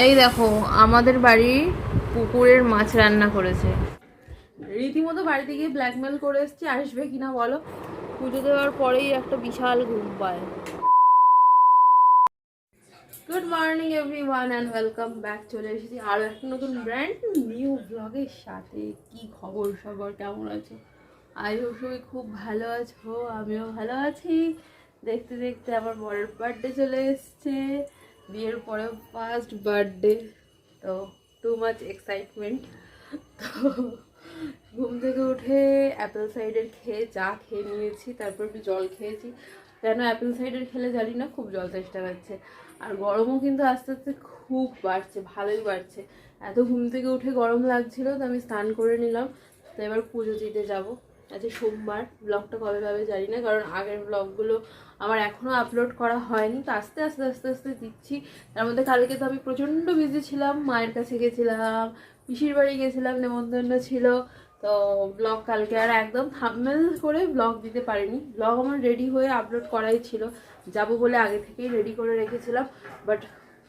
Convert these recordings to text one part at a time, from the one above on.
এই দেখো, আমাদের বাড়ি পুকুরের মাছ রান্না করেছে। রীতিমতো বাড়িতে গিয়ে ব্ল্যাকমেল করে এসছি, আসবে কিনা বলো? পুজো দেওয়ার পরেই একটা বিশাল ঘুম পায়। Good morning everyone and welcome back চলে এসেছি আরও একটা নতুন ব্র্যান্ড নিউ ব্লগের সাথে। কি খবর সবর? কেমন আছো? আই হোপ সবাই খুব ভালো আছো, আমিও ভালো আছি। দেখতে দেখতে আমার বরের বার্থডে চলে এসছে। বিয়ের পরে ফার্স্ট বার্থডে তো টু মাচ এক্সাইটমেন্ট তো ঘুম থেকে উঠে অ্যাপেল সাইডের খেয়ে চা খেয়ে নিয়েছি, তারপর একটু জল খেয়েছি। কেন অ্যাপেল সাইডের খেলে জানি না, খুব জল চেষ্টা পাচ্ছে আর গরমও কিন্তু আস্তে আস্তে খুব বাড়ছে, ভালোই বাড়ছে। এত ঘুম থেকে উঠে গরম লাগছিল, তো আমি স্নান করে নিলাম। তো এবার পুজো দিতে যাব। আজকে সোমবার ব্লগটা কবে পাবে জানি না, কারণ আগের ব্লগগুলো আমার এখনও আপলোড করা হয়নি, তো আস্তে আস্তে আস্তে আস্তে দিচ্ছি। তার মধ্যে কালকে তো আমি প্রচণ্ড বিজি ছিলাম, মায়ের কাছে গেছিলাম, পিসির বাড়ি গেছিলাম, নেমন্তন্ন ছিল, তো ব্লগ কালকে আর একদম থামমেল করে ব্লগ দিতে পারিনি। ব্লগ আমার রেডি হয়ে আপলোড করাই ছিল, যাব বলে আগে থেকেই রেডি করে রেখেছিলাম বাট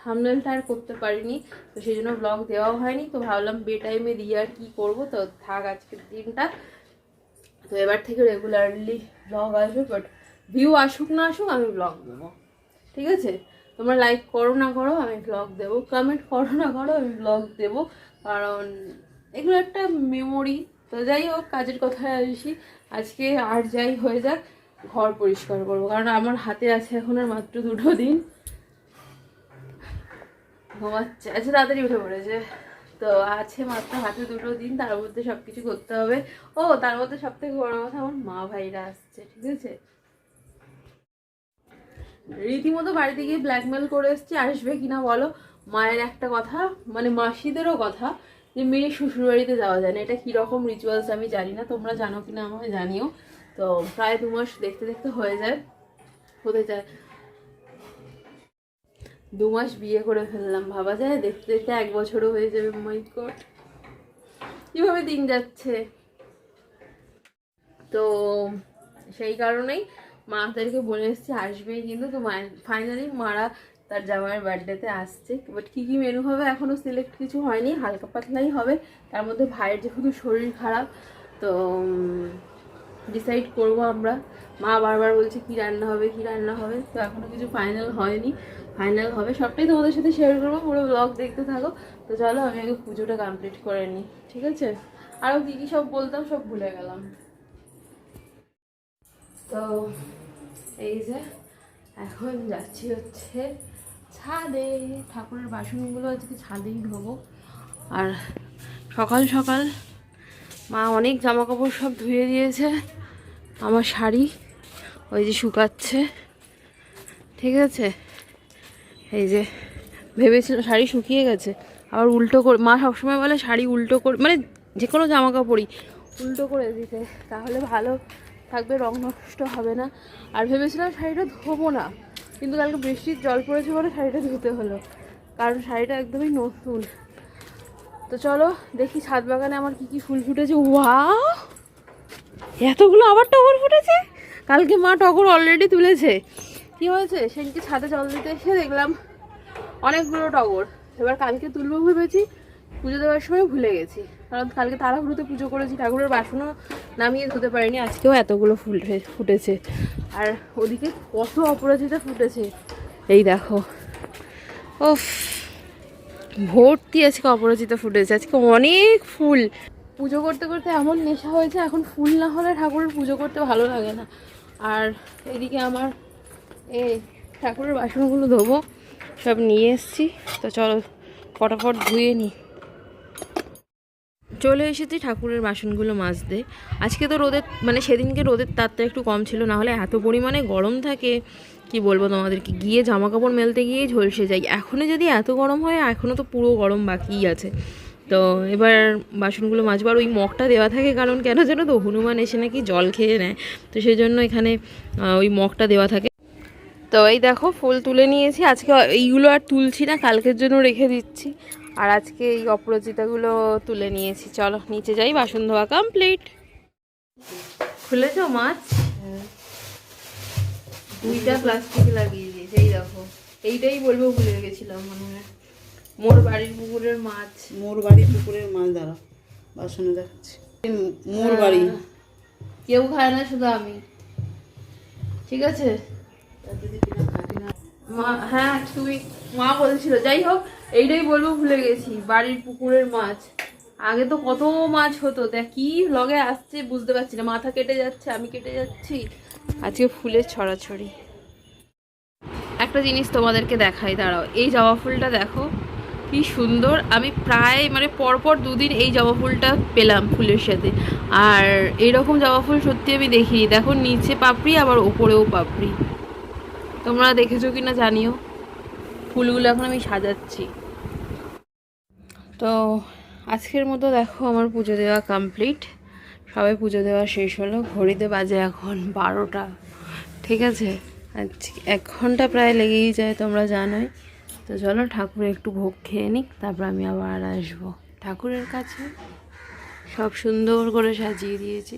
থামনেলটা আর করতে পারিনি, তো সেই জন্য ব্লগ দেওয়াও হয়নি, তো ভাবলাম বে টাইমে দিয়ে আর কী করব, তো থাক আজকের দিনটা। তো এবার থেকে রেগুলারলি ব্লগ আসবে বাট ভিউ আসুক না আসুক, আমি ব্লগ দেবো। ঠিক আছে? তোমরা লাইক করো না করো, আমি ব্লগ দেবো। কমেন্ট করো না করো, আমি ব্লগ দেবো। কারণ এগুলো একটা মেমোরি তো যাই হোক, কাজের কথায় আসি। আজকে আর যাই হয়ে যাক, ঘর পরিষ্কার করব। কারণ আমার হাতে আছে এখন আর মাত্র দুটো দিন। ঘুমাচ্ছে। আচ্ছা তাড়াতাড়ি উঠে পড়েছে। তো আছে মাত্র হাতে দুটো দিন, তার মধ্যে সব কিছু করতে হবে। ও, তার মধ্যে সব থেকে বড় কথা আমার মা ভাইরা আসছে, ঠিক আছে? রীতিমতো বাড়িতে গিয়ে ব্ল্যাকমেল করে এসছি, আসবে কিনা বলো? মায়ের একটা কথা মানে মাসিদেরও কথা, যে মেয়ে শ্বশুর বাড়িতে যাওয়া যায় না। এটা কীরকম রিচুয়ালস আমি জানি না, তোমরা জানো কিনা আমাকে জানিও। তো প্রায় দু মাস দেখতে দেখতে হয়ে যায়, হতে যায় দু মাস বিয়ে করে ফেললাম, ভাবা যায়? দেখতে দেখতে এক বছরও হয়ে যাবে মাই কীভাবে দিন যাচ্ছে? তো সেই কারণেই মাদেরকে বলে এসেছি আসবেই কিন্তু তো ফাইনালি মারা তার জামাইয়ের বার্থডেতে আসছে। বাট কী কী মেনু হবে? এখনও সিলেক্ট কিছু হয়নি, হালকা পাতলাই হবে। তার মধ্যে ভাইয়ের যেহেতু শরীর খারাপ, তো ডিসাইড করব আমরা। মা বারবার বলছে, কি রান্না হবে? কি রান্না হবে? তো এখনও কিছু ফাইনাল হয়নি। ফাইনাল হবে। সবটাই তোমাদের সাথে শেয়ার করব, পুরো ব্লগ দেখতে থাকো। তো চলো, আমি আগে পুজোটা কমপ্লিট করে নিই ঠিক আছে? আরও কী কী সব বলতাম, সব ভুলে গেলাম। তো এই যে, এখন যাচ্ছি হচ্ছে ছাদে। ঠাকুরের বাসনগুলো আজকে ছাদেই ধোবো। আর সকাল সকাল মা অনেক জামা কাপড় সব ধুয়ে দিয়েছে, আমার শাড়ি, ওই যে শুকাচ্ছে, ঠিক আছে? এই যে ভেবেছিল শাড়ি শুকিয়ে গেছে। আবার উল্টো করে, মা সবসময় বলে শাড়ি উল্টো করে মানে যে কোনো জামা কাপড়ই উল্টো করে দিতে, তাহলে ভালো থাকবে, রং নষ্ট হবে না। আর ভেবেছিলাম শাড়িটা ধোবো না, কিন্তু কালকে বৃষ্টির জল পড়েছে বলে শাড়িটা ধুতে হলো, কারণ শাড়িটা একদমই নতুন। তো চলো দেখি ছাদ বাগানে আমার কি কি ফুল ফুটেছে। ওয়া এতগুলো আবার টগর ফুটেছে? কালকে মা টগর অলরেডি তুলেছে। কি হয়েছে? সেদিনকে ছাদে জল দিতে এসে দেখলাম অনেকগুলো টগর। এবার কালকে তুলবো ভেবেছি, পুজো দেওয়ার সময় ভুলে গেছি। কারণ কালকে তাড়াহুড়োতে পুজো করেছি, ঠাকুরের বাসনও নামিয়ে ধুতে পারিনি, আজকেও এতগুলো ফুল ফুটেছে। আর ওদিকে কত অপরাজিতা ফুটেছে। এই দেখো। ওফ ভর্তি আজকে অপরাজিতা ফুটেছে, আজকে অনেক ফুল। পুজো করতে করতে এমন নেশা হয়েছে, এখন ফুল না হলে ঠাকুরের পুজো করতে ভালো লাগে না। আর এদিকে আমার এ ঠাকুরের বাসনগুলো ধোবো, সব নিয়ে এসছি। তো চলো ফটাফট ধুয়ে নিই চলে এসেছি ঠাকুরের বাসনগুলো মাজতে। আজকে তো রোদের মানে সেদিনকে রোদের তাপটা একটু কম ছিল না হলে এত পরিমাণে গরম থাকে। কি বলব তোমাদেরকে, গিয়ে জামা কাপড় মেলতে গিয়েই ঝলসে যাই। এখনও যদি এত গরম হয় এখনও তো পুরো গরম বাকিই আছে। তো এবার বাসনগুলো মাজবার ওই মগটা দেওয়া থাকে, কারণ কেন যেন তো, হনুমান এসে নাকি জল খেয়ে নেয়। তো সেই জন্য এখানে ওই মগটা দেওয়া থাকে। তো এই দেখো ফুল তুলে নিয়েছি। আজকে এইগুলো আর তুলছি না কালকের জন্য রেখে দিচ্ছি। আর আজকে এই অপরাজিতাগুলো তুলে নিয়েছি। চলো নিচে যাই বাসন ধোয়া কমপ্লিট খুলেছ মাছ? দুইটা প্লাস্টিক লাগিয়ে দিয়েছে এই দেখো। এইটাই বলব ভুলে গেছিলাম মনে হয়। মোর বাড়ির পুকুরের মাছ। মোর বাড়ির পুকুরের মাছ দ্বারা বাসনে দেখাচ্ছি। মোর বাড়ি। কেউ খায় না শুধু আমি। ঠিক আছে? হ্যাঁ তুমি মা বলেছিল। যাই হোক, এইটাই বলব, ভুলে গেছি। বাড়ির পুকুরের মাছ। আগে তো কত মাছ হতো, দেখ কি লগে আসছে বুঝতে পারছি না। মাথা কেটে যাচ্ছে, আমি কেটে যাচ্ছি। আজকে ফুলের ছড়াছড়ি। একটা জিনিস তোমাদেরকে দেখাই, দাঁড়াও। এই জবা ফুলটা দেখো, কি সুন্দর। আমি প্রায় মানে পরপর দুদিন এই জবা ফুলটা পেলাম ফুলের সাথে। আর এইরকম জবা ফুল সত্যি আমি দেখিনি। দেখো, নিচে পাপড়ি, আবার ওপরেও পাপড়ি। তোমরা দেখেছ কি না জানিও। ফুলগুলো এখন আমি সাজাচ্ছি। তো আজকের মতো দেখো আমার পুজো দেওয়া কমপ্লিট সবাই পুজো দেওয়া শেষ হলো। ঘড়িতে বাজে এখন বারোটা। ঠিক আছে? আজকে এক ঘণ্টা প্রায় লেগেই যায় তোমরা জানোই। তো চলো ঠাকুর একটু ভোগ খেয়ে নিক, তারপর আমি আবার আসব। ঠাকুরের কাছে সব সুন্দর করে সাজিয়ে দিয়েছি।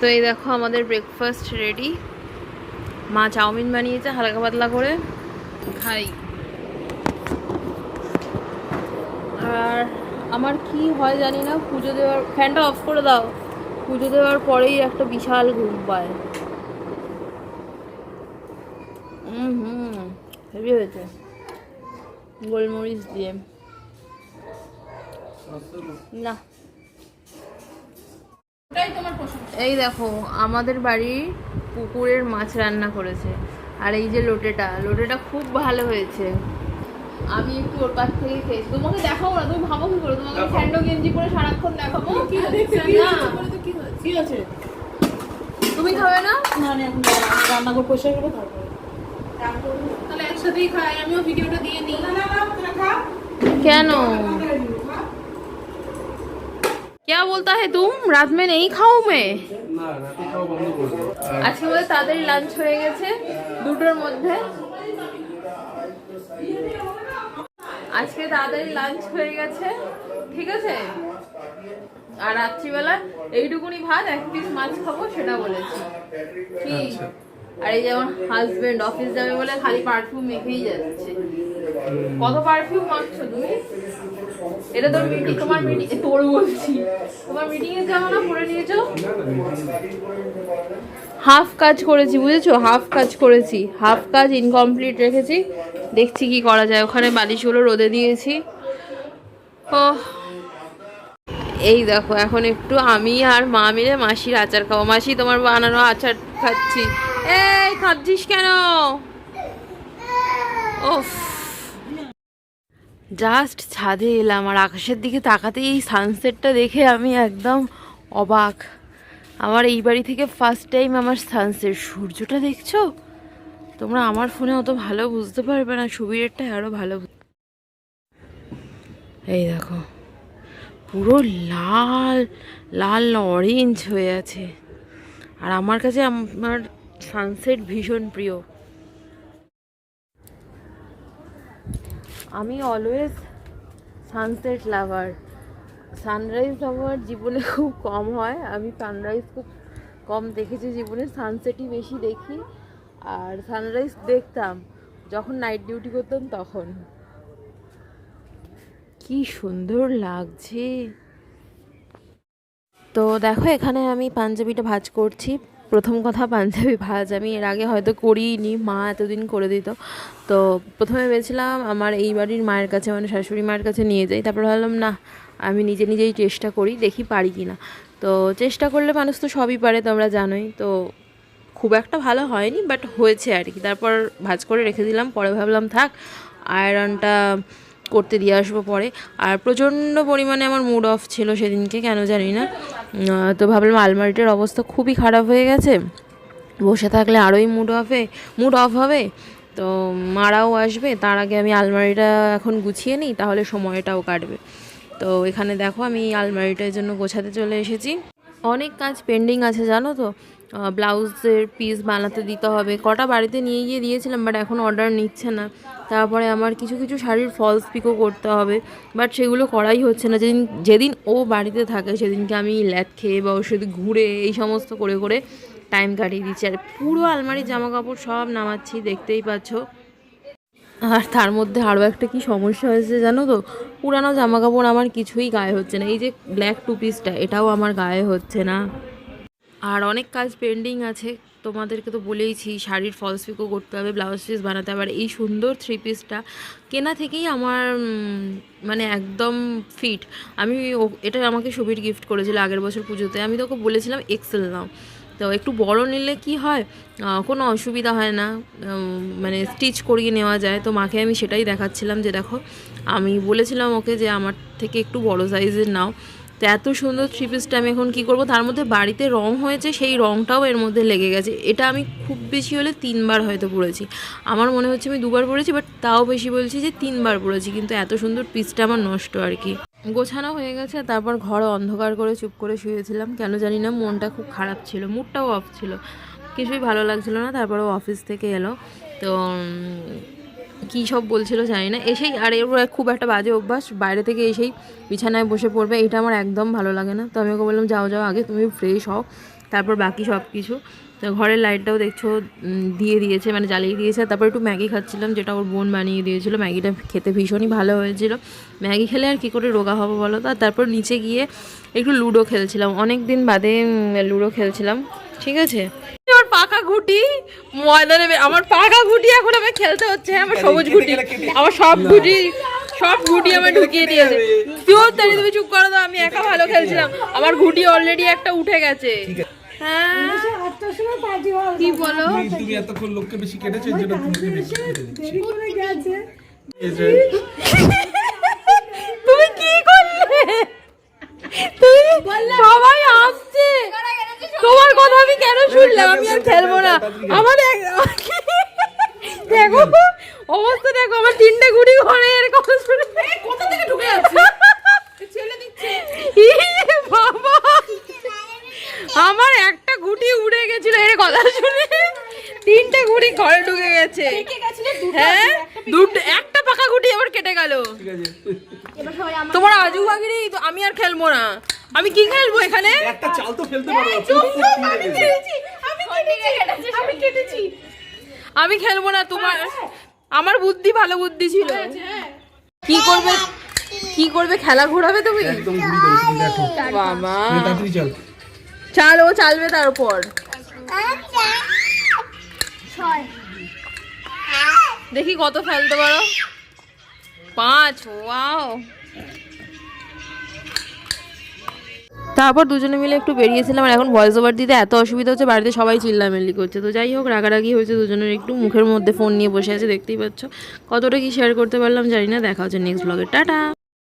তো এই দেখো আমাদের ব্রেকফাস্ট রেডি মা চাউমিন বানিয়েছে, হালকা পাতলা করে। খাই। আর আমার কি হয় জানি না, পুজো দেওয়ার ফ্যানটা অফ করে দাও। পুজো দেওয়ার পরেই একটা বিশাল ঘুম পায়। হুম হুম, হেভি হয়েছে। গোলমরিচ দিয়ে। না। এই দেখো আমাদের বাড়ির পুকুরের মাছ রান্না করেছে। আর এই যে লোটেটা লোটেটা খুব ভালো হয়েছে। আমি একটু ওর কাছ থেকে খেয়েছি। তোমাকে দেখাবো না তুমি ভাবো কি করে? তোমাকে স্যান্ডো গেঞ্জি পরে সারাক্ষণ দেখাবো? না কি আছে তুমি খাবে না? না না এখন রান্না করে পয়সা করব তারপরে? তাহলে একসাথেই খাই আমিও ভিডিওটা দিয়ে নিই। কেন? क्या बोलता है तुम रात में नहीं खाओ मैं আজকে বোধহয় তাড়াতাড়ি লাঞ্চ হয়ে গেছে দুটোর মধ্যে আজকে তাড়াতাড়ি লাঞ্চ হয়ে গেছে ঠিক আছে আর রাত্রিবেলা এইটুকুনি ভাত এক পিস মাছ খাবো সেটা বলেছি কি আর এই যেমন হাজবেন্ড অফিস যাবে বলে খালি পারফিউম মেখেই যাচ্ছে কত পারফিউম মাখছো তুমি এটা তোর মিটিং তোমার মিটিং তোর বলছি। তোমার মিটিং এর জামা না পরে নিয়েছো হাফ কাজ করেছি বুঝেছ? হাফ কাজ করেছি। হাফ কাজ ইনকমপ্লিট রেখেছি। দেখছি কি করা যায়। ওখানে বালিশগুলো রোদে দিয়েছি। ও এই দেখো এখন একটু আমি আর মা মিলে মাসির আচার খাব। মাসি তোমার বানানো আচার খাচ্ছি। এই খাচ্ছিস কেন? ওফ। জাস্ট ছাদে এলাম আর আকাশের দিকে তাকাতেই এই সানসেটটা দেখে আমি একদম অবাক। আমার এই বাড়ি থেকে ফার্স্ট টাইম আমার সানসেট সূর্যটা দেখছ? তোমরা আমার ফোনে অত ভালো বুঝতে পারবে না, সুবীরেরটা আরও ভালো এই দেখো, পুরো লাল লাল অরেঞ্জ হয়ে আছে। আর আমার কাছে আমার সানসেট ভীষণ প্রিয়। আমি অলওয়েজ সানসেট লাভার সানরাইজ আমার জীবনে খুব কম হয়। আমি সানরাইজ খুব কম দেখেছি জীবনে। সানসেটই বেশি দেখি। আর সানরাইজ দেখতাম। যখন নাইট ডিউটি করতাম তখন। কি সুন্দর লাগছে। তো দেখো, এখানে আমি পাঞ্জাবিটা ভাজ করছি। প্রথম কথা পাঞ্জাবি ভাজ। আমি এর আগে হয়তো করিনি, মা এতদিন করে দিত। তো প্রথমে ভেবেছিলাম আমার এই বাড়ির মায়ের কাছে মানে শাশুড়ি মায়ের কাছে নিয়ে যাই। তারপর ভাবলাম, না, আমি নিজে নিজেই চেষ্টা করি, দেখি পারি কি না। তো চেষ্টা করলে মানুষ তো সবই পারে, তোমরা জানোই। তো খুব একটা ভালো হয়নি বাট হয়েছে আর কি। তারপর ভাজ করে রেখে দিলাম, পরে ভাবলাম, থাক আয়রনটা করতে দিয়ে আসব পরে। আর প্রচণ্ড পরিমাণে আমার মুড অফ ছিল সেদিনকে, কেন জানি না। তো ভাবলাম আলমারিটার অবস্থা খুবই খারাপ হয়ে গেছে। বসে থাকলে আরোই মুড অফে মুড অফ হবে। তো মারাও আসবে, তার আগে আমি আলমারিটা এখন গুছিয়ে নিই, তাহলে সময়টাও কাটবে। তো এখানে দেখো আমি আলমারিটার জন্য গোছাতে চলে এসেছি। অনেক কাজ পেন্ডিং আছে, জানো তো? ব্লাউজের পিস বানাতে দিতে হবে। কটা বাড়িতে নিয়ে গিয়ে দিয়েছিলাম বাট এখন অর্ডার নিচ্ছে না। তারপরে আমার কিছু কিছু শাড়ির ফলস পিকও করতে হবে বাট সেগুলো করাই হচ্ছে না। যেদিন যেদিন ও বাড়িতে থাকে, সেদিনকে আমি ল্যাদ খেয়ে বা ওর সাথে ঘুরে এই সমস্ত করে করে টাইম কাটিয়ে দিচ্ছি। আর পুরো আলমারির জামা কাপড় সব নামাচ্ছি, দেখতেই পাচ্ছ। আর তার মধ্যে আরও একটা কি সমস্যা হয়েছে জানো তো? পুরানো জামা কাপড় আমার কিছুই গায়ে হচ্ছে না। এই যে ব্ল্যাক টু পিসটা এটাও আমার গায়ে হচ্ছে না। আর অনেক কাজ পেন্ডিং আছে। তোমাদেরকে তো বলেইছি, শাড়ির ফলস পিকও করতে হবে ব্লাউজ পিস বানাতে হবে। আর এই সুন্দর থ্রি পিসটা কেনা থেকেই আমার মানে একদম ফিট আমি এটা আমাকে সুবির গিফট করেছিল আগের বছর পুজোতে। আমি তোকে বলেছিলাম এক্সেল নাও। তো একটু বড় নিলে কি হয় কোনো অসুবিধা হয় না মানে স্টিচ করিয়ে নেওয়া যায়। তো মাকে আমি সেটাই দেখাচ্ছিলাম যে দেখো, আমি বলেছিলাম ওকে যে আমার থেকে একটু বড় সাইজের নাও। তো এত সুন্দর থ্রি পিসটা আমি এখন কি করব? তার মধ্যে বাড়িতে রং হয়েছে, সেই রংটাও এর মধ্যে লেগে গেছে। এটা আমি খুব বেশি হলে তিনবার হয়তো পড়েছি আমার মনে হচ্ছে আমি দুবার পরেছি বাট তাও বেশি বলছি যে তিনবার পরেছি, কিন্তু এত সুন্দর পিসটা আমার নষ্ট আর কি। গোছানো হয়ে গেছে, তারপর ঘর অন্ধকার করে চুপ করে শুয়েছিলাম। কেন জানি না, মনটা খুব খারাপ ছিল মুডটাও অফ ছিল। কিছুই ভালো লাগছিল না, তারপরে অফিস থেকে এলো। তো কী সব বলছিল জানি না। এসেই, আর এর খুব একটা বাজে অভ্যাস, বাইরে থেকে এসেই বিছানায় বসে পড়বে, এটা আমার একদম ভালো লাগে না। তো আমি ওকে বললাম, যাও যাও, আগে তুমি ফ্রেশ হও, তারপর বাকি সব কিছু। তো ঘরের লাইটটাও দেখছ দিয়ে দিয়েছে মানে জ্বালিয়ে দিয়েছে। তারপর একটু ম্যাগি খাচ্ছিলাম, যেটা ওর বোন বানিয়ে দিয়েছিল। ম্যাগিটা খেতে ভীষণই ভালো হয়েছিল। ম্যাগি খেলে আর কী করে রোগা হব বলো তো? তারপর নিচে গিয়ে একটু লুডো খেলছিলাম। অনেক দিন বাদে লুডো খেলছিলাম। ঠিক আছে? পাকা ঘুটি ময়দানে আমার পাকা ঘুটি এখন আমার খেলতে হচ্ছে আমার সবুজ ঘুটি আমার সব ঘুটি সব ঘুটি আমার ঢুকিয়ে দিয়েছে। তুইও তাই তুমি চুপ করো তো আমি একা ভালো খেলছিলাম। আমার ঘুটি অলরেডি একটা উঠে গেছে। হ্যাঁ। কি বলো? তুমি তুমি এতক্ষণ লোককে বেশি কেটেছো এর জন্য তোমাকে বেশি কেটে দিচ্ছি। এই যে, তুমি কি করলে? তুমি সবাই আসছে। তোমার কথা আমি কেন শুনলাম? আমি আর খেলব না। আমার দেখো অবস্থা দেখো আমার তিনটে গুড়ি ঘরে এর কথা শুনে। কোথা থেকে ঢুকে যাচ্ছে? ছেলে দিচ্ছে। বাবা। আমার একটা গুটি উড়ে গেছিল এর কথা শুনে। তিনটে গুটি ঘরে ঢুকে গেছে। হ্যাঁ? দুটো একটা পাকা গুটি আবার কেটে গেল। তোমার আজু বাগিরি তো আমি আর খেলব না। আমি কি খেলব এখানে? একটা চাল তো ফেলতে পারো না, ফুট ফুট ফুট আমি কেটেছি আমি কেটেছি। আমি খেলব না তোমার আমার বুদ্ধি ভালো বুদ্ধি ছিল। কি করবে কি করবে খেলা ঘোরাবে তুমি? একদম ঘুরি দেবে তুমি দেখো। বাবা। চাল। ও চালবে তারপর দেখি কত ফেলতে পারো। পাঁচ ওয়াও। তারপর দুজনে মিলে একটু বেরিয়েছিলাম আর এখন ভয়েস ওভার দিতে এত অসুবিধা হচ্ছে, বাড়িতে সবাই চিল্লামিল্লি করছে। তো যাই হোক, রাগারাগি হয়েছে দুজনের একটু, মুখের মধ্যে ফোন নিয়ে বসে আছে, দেখতেই পাচ্ছ। কতটা কি শেয়ার করতে পারলাম জানি না, দেখা হচ্ছে নেক্সট ব্লগে টাটা!